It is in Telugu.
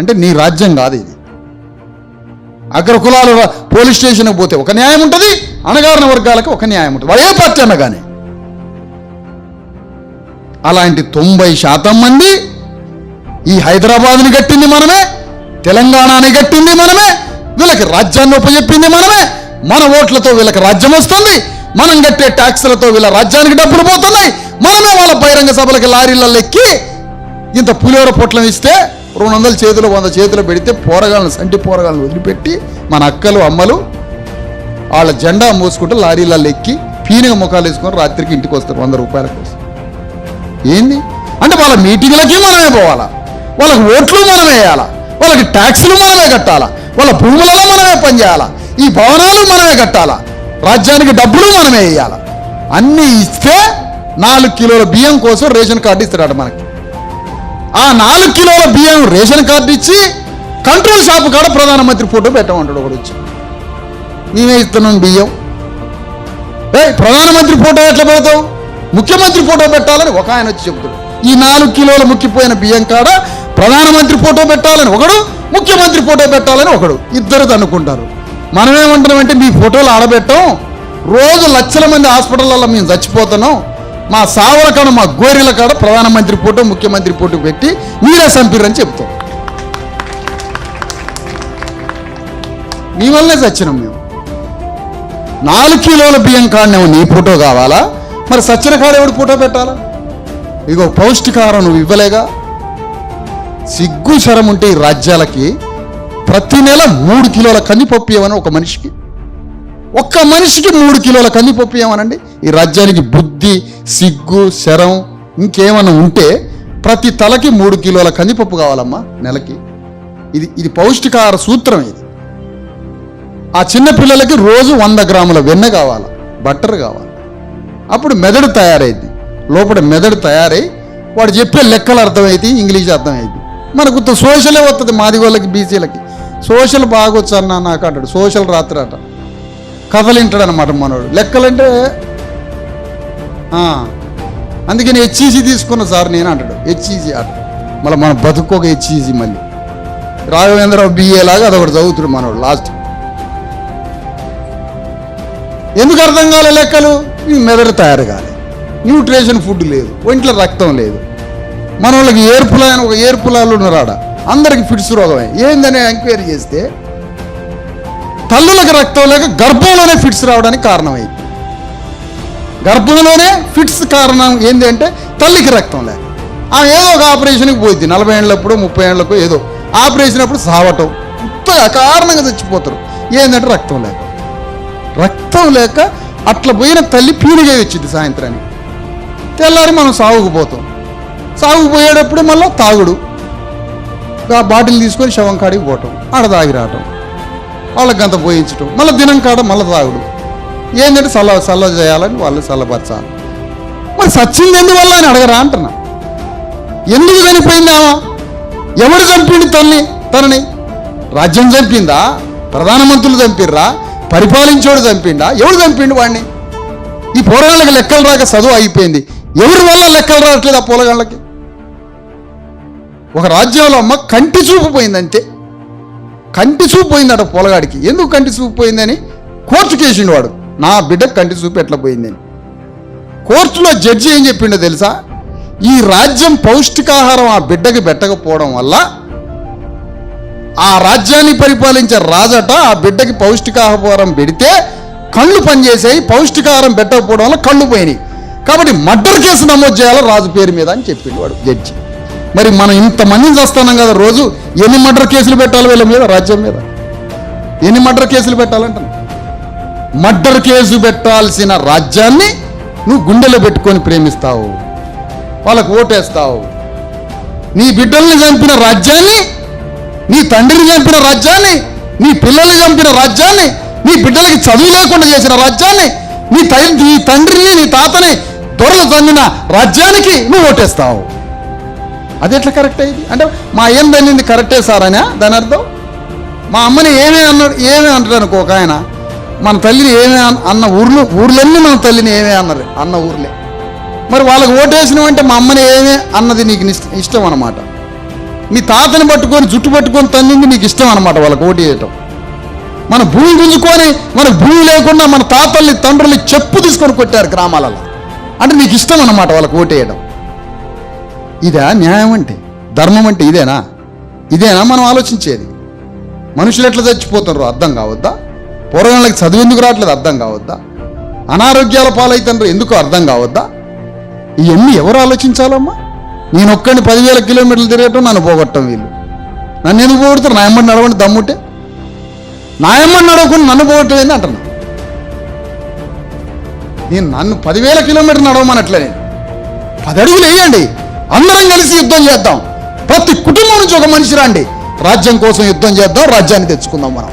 అంటే నీ రాజ్యం కాదు ఇది. అగ్రకులాల పోలీస్ స్టేషన్కి పోతే ఒక న్యాయం ఉంటుంది అణగారిన వర్గాలకు ఒక న్యాయం ఉంటుంది. వాడు ఏ పార్టీ అన్న కానీ అలాంటి తొంభై శాతం మంది ఈ హైదరాబాద్ని కట్టింది మనమే తెలంగాణని కట్టింది మనమే వీళ్ళకి రాజ్యాన్ని ఉపజెప్పింది మనమే. మన ఓట్లతో వీళ్ళకి రాజ్యం వస్తుంది మనం కట్టే ట్యాక్సులతో వీళ్ళ రాజ్యానికి డబ్బులు పోతున్నాయి. మనమే వాళ్ళ బహిరంగ సభలకి లారీలలో ఎక్కి ఇంత పులిహోర పొట్లం ఇస్తే రెండు వందల చేతులు వంద చేతులు పెడితే పోరగాళ్ళని సంటి పోరగాళ్ళని వదిలిపెట్టి మన అక్కలు అమ్మలు వాళ్ళ జెండా మోసుకుంటూ లారీలలో ఎక్కి పీనుగ ముఖాలు వేసుకొని రాత్రికి ఇంటికి వస్తారు వంద రూపాయల కోసం. ఏంది? అంటే వాళ్ళ మీటింగ్లకి మనమే పోవాలా? వాళ్ళకి ఓట్లు మనమే వేయాలా? వాళ్ళకి ట్యాక్సులు మనమే కట్టాలా? వాళ్ళ భూములలో మనమే పనిచేయాలా? ఈ భవనాలు మనమే కట్టాలా? రాజ్యానికి డబ్బులు మనమే వేయాలా? అన్నీ ఇస్తే నాలుగు కిలోల బియ్యం కోసం రేషన్ కార్డు ఇస్తాడట మనకి. ఆ నాలుగు కిలోల బియ్యం రేషన్ కార్డు ఇచ్చి కంట్రోల్ షాప్ కాడ ప్రధానమంత్రి ఫోటో పెట్టమంటాడు ఒకడు వచ్చి. మేమే ఇస్తున్నాం బియ్యం. ఏ ప్రధానమంత్రి ఫోటో ఎట్లా పెడతావు? ముఖ్యమంత్రి ఫోటో పెట్టాలని ఒక ఆయన వచ్చి చెబుతాడు ఈ నాలుగు కిలోల ముక్కిపోయిన బియ్యం కాడ ప్రధానమంత్రి ఫోటో పెట్టాలని ఒకడు ముఖ్యమంత్రి ఫోటో పెట్టాలని ఒకడు. ఇద్దరు అనుకుంటారు మనమేమంటున్నామంటే మీ ఫోటోలు ఆడబెట్టాం. రోజు లక్షల మంది హాస్పిటల్లో మేము చచ్చిపోతున్నాం. మా సావల కాడ మా గోరిల కాడ ప్రధానమంత్రి ఫోటో ముఖ్యమంత్రి ఫోటో పెట్టి మీరే చంపిరని చెప్తాం. మీ వల్లనే చచ్చినాం మేము. నాలుగు కిలోల బియ్యం కాడనేమో నీ ఫోటో కావాలా? మరి సచ్చిన కాడ ఎవడు ఫోటో పెట్టాలా? ఇగో పౌష్టికాహారం నువ్వు ఇవ్వలేగా? సిగ్గు శరం ఉంటే ఈ రాజ్యాలకి ప్రతి నెల మూడు కిలోల కందిపప్పు ఇవ్వని ఒక మనిషికి ఒక్క మనిషికి మూడు కిలోల కందిపప్పు ఏమనండి? ఈ రాజ్యానికి బుద్ధి సిగ్గు శరం ఇంకేమన్నా ఉంటే ప్రతి తలకి మూడు కిలోల కందిపప్పు కావాలమ్మా నెలకి. ఇది ఇది పౌష్టికాహార సూత్రం ఇది. ఆ చిన్న పిల్లలకి రోజు వంద గ్రాముల వెన్న కావాలి బట్టర్ కావాలి? అప్పుడు మెదడు తయారైంది లోపల మెదడు తయారై వాడు చెప్పే లెక్కలు అర్థమైతే ఇంగ్లీష్ అర్థమైంది మనకు సోషలే వస్తుంది మాది వాళ్ళకి బీసీలకి. సోషల్ బాగొచ్చు అన్న నాకు అంటాడు సోషల్ రాత్రి అట. కదలింటాడు అనమాట మనోడు. లెక్కలంటే ఆ, అందుకని హెచ్ఈసి తీసుకున్న సార్ నేను అంటాడు. హెచ్ఈసి అట. మళ్ళీ మనం బతుక్కోక హెచ్ఈసి మళ్ళీ. రాఘవేంద్రరావు బిఏ లాగా అదొకటి చదువుతాడు మనోడు లాస్ట్. ఎందుకు అర్థం కాలే లెక్కలు? ఈ మెదడు తయారు కాలే. న్యూట్రిషన్ ఫుడ్ లేదు. ఒంట్లో రక్తం లేదు. మన వాళ్ళకి ఏర్పులా అని ఒక ఏర్పులాలు ఉన్నారాడ? అందరికి ఫిట్స్ రోగమే. ఏందని ఎంక్వైరీ చేస్తే తల్లులకు రక్తం లేక గర్భంలోనే ఫిట్స్ రావడానికి కారణమైంది గర్భంలోనే ఫిట్స్ కారణం ఏంటి అంటే తల్లికి రక్తం లేక ఆమె ఏదో ఒక ఆపరేషన్కి పోయింది. నలభై ఏళ్ళప్పుడు ముప్పై ఏళ్ళకు ఏదో. ఆపరేషన్ అప్పుడు సావటం. ఉత్తగా కారణంగా చచ్చిపోతారు. ఏంటంటే రక్తం లేక. రక్తం లేక అట్లా పోయిన తల్లి పీనుగే వచ్చింది సాయంత్రానికి. తెల్లారి మనం సాగుకు పోతాం. సాగుకు పోయేటప్పుడు మళ్ళీ తాగుడు. ఆ బాటిల్ తీసుకొని శవం కాడికి పోవటం. ఆడ తాగి రావటం. వాళ్ళకి గంత పోయించటం. మళ్ళీ దినం కాడ మళ్ళీ తాగుడు. ఏంటంటే సల్ల చల్ల చేయాలని వాళ్ళు చల్లపరచాలి మరి సచ్చింది ఎందువల్ల అని అడగరా అంటున్నా. ఎందుకు చనిపోయింది ఎవరు చంపింది తల్లి తనని? రాజ్యం చంపిందా? ప్రధానమంత్రులు చంపిర్రా? పరిపాలించోడు చంపిండా? ఎవడు చంపిండు వాడిని ఈ పోరగాళ్ళకి లెక్కలు రాక చదువు అయిపోయింది. ఎవరి వల్ల లెక్కలు రావట్లేదు ఆ పోలగాళ్ళకి ఒక రాజ్యంలో అమ్మ కంటి చూపు పోయిందంతే కంటి చూపు పోయిందట పొలగాడికి. ఎందుకు కంటి చూపు పోయిందని? కోర్టు కేసిండు వాడు నా బిడ్డకు కంటి చూపు ఎట్లా పోయిందని. కోర్టులో జడ్జి ఏం చెప్పిండో తెలుసా? ఈ రాజ్యం పౌష్టికాహారం ఆ బిడ్డకి పెట్టకపోవడం వల్ల ఆ రాజ్యాన్ని పరిపాలించే రాజట ఆ బిడ్డకి పౌష్టికాహారం పెడితే కళ్ళు పనిచేసాయి పౌష్టికాహారం పెట్టకపోవడం వల్ల కళ్ళు పోయినాయి. కాబట్టి మర్డర్ కేసు నమోదు చేయాలి రాజు పేరు మీద అని చెప్పిండు వాడు జడ్జి. మరి మనం ఇంతమందిని చేస్తున్నాం కదా రోజు? ఎన్ని మర్డర్ కేసులు పెట్టాలి వీళ్ళ మీద? రాజ్యం మీద. ఎన్ని మర్డర్ కేసులు పెట్టాలంటాను మర్డర్ కేసు పెట్టాల్సిన రాజ్యాన్ని నువ్వు గుండెలో పెట్టుకొని ప్రేమిస్తావు. వాళ్ళకు ఓటేస్తావు. నీ బిడ్డల్ని చంపిన రాజ్యాన్ని నీ తండ్రిని చంపిన రాజ్యాన్ని నీ పిల్లల్ని చంపిన రాజ్యాన్ని నీ బిడ్డలకి చదువు లేకుండా చేసిన రాజ్యాన్ని నీ తల్లి నీ తండ్రిని నీ తాతని దొరలు చందిన రాజ్యానికి నువ్వు ఓటేస్తావు. అది ఎట్లా కరెక్ట్ అయింది అంటే మా ఏం దాన్ని కరెక్టే సార్ అనే దాని అర్థం? మా అమ్మని ఏమే అన్నాడు ఏమే అంటాడు అనుకో ఒక ఆయన మన తల్లిని ఏమే అన్న- అన్న ఊర్లు ఊర్లన్నీ మన తల్లిని ఏమే అన్నారు అన్న ఊర్లే. మరి వాళ్ళకి ఓటేసినామంటే మా అమ్మని ఏమే అన్నది నీకు ఇష్టం అన్నమాట. మీ తాతని పట్టుకొని జుట్టు పట్టుకొని తన్నింది నీకు ఇష్టం అనమాట వాళ్ళకి ఓటు వేయటం. మన భూమి గుంజుకొని మన భూమి లేకుండా మన తాతల్ని తండ్రుల్ని చెప్పు తీసుకొని కొట్టారు గ్రామాలలో. అంటే నీకు ఇష్టం అన్నమాట వాళ్ళకి ఓటు వేయడం ఇదా న్యాయం అంటే ధర్మం అంటే ఇదేనా? ఇదేనా మనం ఆలోచించేది? మనుషులు ఎట్లా చచ్చిపోతున్నారు అర్థం కావద్దా? పూర్వగాళ్ళకి చదువు ఎందుకు రావట్లేదు అర్థం కావద్దా? అనారోగ్యాల పాలైతున్నారు ఎందుకు అర్థం కావద్దా? ఇవన్నీ ఎవరు ఆలోచించాలమ్మా? నేను ఒక్కడిని పదివేల కిలోమీటర్లు తిరగటం నన్ను పోగొట్టం వీళ్ళు. నన్ను ఎందుకు పోగొడతారు? నా ఎమ్మడి నడవండి దమ్ముంటే నా ఎమ్మడి నడవకుండా నన్ను పోగొట్టడం ఏంది అంటున్నా? నేను నన్ను పదివేల కిలోమీటర్ నడవమనట్లే నేను. పది అడుగులు వేయండి. అందరం కలిసి యుద్ధం చేద్దాం. ప్రతి కుటుంబం నుంచి ఒక మనిషి రండి. రాజ్యం కోసం యుద్ధం చేద్దాం రాజ్యాన్ని తెచ్చుకుందాం మనం.